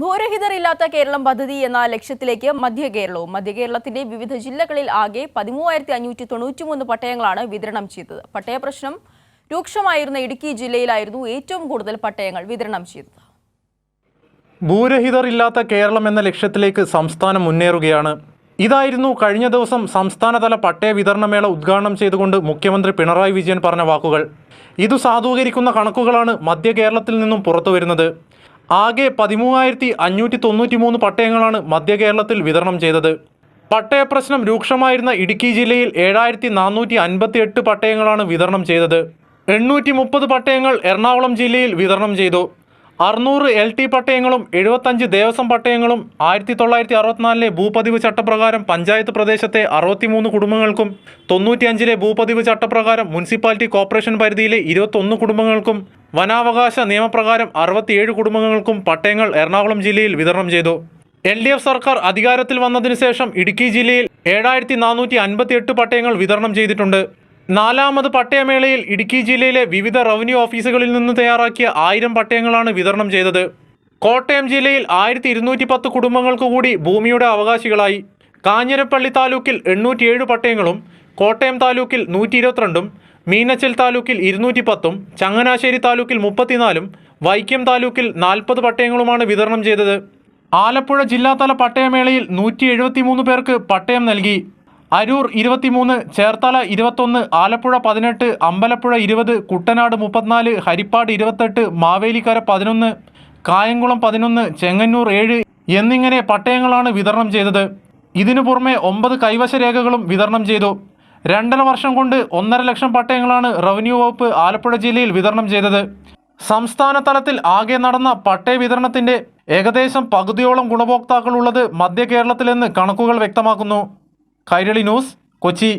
ഭൂരഹിതരില്ലാത്ത കേരളം പദ്ധതി എന്ന ലക്ഷ്യത്തിലേക്ക് മധ്യ കേരളവും മധ്യ കേരളത്തിന്റെ വിവിധ ജില്ലകളിൽ ആകെ പതിമൂവായിരത്തി അഞ്ഞൂറ്റി തൊണ്ണൂറ്റിമൂന്ന് പട്ടയങ്ങളാണ് വിതരണം ചെയ്തത്. പട്ടയ പ്രശ്നം രൂക്ഷമായിരുന്ന ഇടുക്കി ജില്ലയിലായിരുന്നു ഏറ്റവും കൂടുതൽ പട്ടയങ്ങൾ വിതരണം ചെയ്തത്. ഭൂരഹിതർ ഇല്ലാത്ത കേരളം എന്ന ലക്ഷ്യത്തിലേക്ക് സംസ്ഥാനം മുന്നേറുകയാണ്. ഇതായിരുന്നു കഴിഞ്ഞ ദിവസം സംസ്ഥാനതല പട്ടയ വിതരണമേള ഉദ്ഘാടനം ചെയ്തുകൊണ്ട് മുഖ്യമന്ത്രി പിണറായി വിജയൻ പറഞ്ഞ വാക്കുകൾ. ഇതു സാധൂകരിക്കുന്ന കണക്കുകളാണ് മധ്യ കേരളത്തിൽ നിന്നും പുറത്തു വരുന്നത് ആകെ പതിമൂവായിരത്തി അഞ്ഞൂറ്റി തൊണ്ണൂറ്റി മൂന്ന് പട്ടയങ്ങളാണ് മധ്യ കേരളത്തിൽ വിതരണം ചെയ്തത്. പട്ടയ പ്രശ്നം രൂക്ഷമായിരുന്ന ഇടുക്കി ജില്ലയിൽ ഏഴായിരത്തി നാനൂറ്റി അൻപത്തി എട്ട് പട്ടയങ്ങളാണ് വിതരണം ചെയ്തത്. എണ്ണൂറ്റി മുപ്പത് പട്ടയങ്ങൾ എറണാകുളം ജില്ലയിൽ വിതരണം ചെയ്തു. അറുന്നൂറ് എൽ ടി പട്ടയങ്ങളും എഴുപത്തഞ്ച് ദേവസ്വം പട്ടയങ്ങളും ആയിരത്തി തൊള്ളായിരത്തി അറുപത്തിനാലിലെ ഭൂപതിവ് ചട്ടപ്രകാരം പഞ്ചായത്ത് പ്രദേശത്തെ അറുപത്തിമൂന്ന് കുടുംബങ്ങൾക്കും തൊണ്ണൂറ്റിയഞ്ചിലെ ഭൂപതിവ് ചട്ടപ്രകാരം മുനിസിപ്പാലിറ്റി കോർപ്പറേഷൻ പരിധിയിലെ ഇരുപത്തൊന്ന് കുടുംബങ്ങൾക്കും വനാവകാശ നിയമപ്രകാരം അറുപത്തിയേഴ് കുടുംബങ്ങൾക്കും പട്ടയങ്ങൾ എറണാകുളം ജില്ലയിൽ വിതരണം ചെയ്തു. എൽ ഡി എഫ് സർക്കാർ അധികാരത്തിൽ വന്നതിനു ശേഷം ഇടുക്കി ജില്ലയിൽ ഏഴായിരത്തി നാനൂറ്റി അൻപത്തി എട്ട് പട്ടയങ്ങൾ വിതരണം ചെയ്തിട്ടുണ്ട്. നാലാമത് പട്ടയമേളയിൽ ഇടുക്കി ജില്ലയിലെ വിവിധ റവന്യൂ ഓഫീസുകളിൽ നിന്ന് തയ്യാറാക്കിയ ആയിരം പട്ടയങ്ങളാണ് വിതരണം ചെയ്തത്. കോട്ടയം ജില്ലയിൽ ആയിരത്തി ഇരുന്നൂറ്റി പത്ത് കുടുംബങ്ങൾക്ക് കൂടി ഭൂമിയുടെ അവകാശികളായി. കാഞ്ഞിരപ്പള്ളി താലൂക്കിൽ എണ്ണൂറ്റിയേഴ് പട്ടയങ്ങളും കോട്ടയം താലൂക്കിൽ നൂറ്റി ഇരുപത്തിരണ്ടും മീനച്ചൽ താലൂക്കിൽ ഇരുന്നൂറ്റി പത്തും ചങ്ങനാശ്ശേരി താലൂക്കിൽ മുപ്പത്തിനാലും വൈക്കം താലൂക്കിൽ നാൽപ്പത് പട്ടയങ്ങളുമാണ് വിതരണം ചെയ്തത്. ആലപ്പുഴ ജില്ലാതല പട്ടയമേളയിൽ നൂറ്റി എഴുപത്തിമൂന്ന് പേർക്ക് പട്ടയം നൽകി. അരൂർ ഇരുപത്തിമൂന്ന് ചേർത്തല ഇരുപത്തൊന്ന് ആലപ്പുഴ പതിനെട്ട് അമ്പലപ്പുഴ ഇരുപത് കുട്ടനാട് മുപ്പത്തിനാല് ഹരിപ്പാട് ഇരുപത്തെട്ട് മാവേലിക്കര പതിനൊന്ന് കായംകുളം പതിനൊന്ന് ചെങ്ങന്നൂർ ഏഴ് എന്നിങ്ങനെ പട്ടയങ്ങളാണ് വിതരണം ചെയ്തത്. ഇതിനു പുറമെ ഒമ്പത് കൈവശ രേഖകളും വിതരണം ചെയ്തു. രണ്ടര വർഷം കൊണ്ട് ഒന്നര ലക്ഷം പട്ടയങ്ങളാണ് റവന്യൂ വകുപ്പ് ആലപ്പുഴ ജില്ലയിൽ വിതരണം ചെയ്തത്. സംസ്ഥാന തലത്തിൽ ആകെ നടന്ന പട്ടയ വിതരണത്തിന്റെ ഏകദേശം പകുതിയോളം ഗുണഭോക്താക്കളുള്ളത് മധ്യ കേരളത്തിലെന്ന് കണക്കുകൾ വ്യക്തമാക്കുന്നു. കൈരളി ന്യൂസ് കൊച്ചി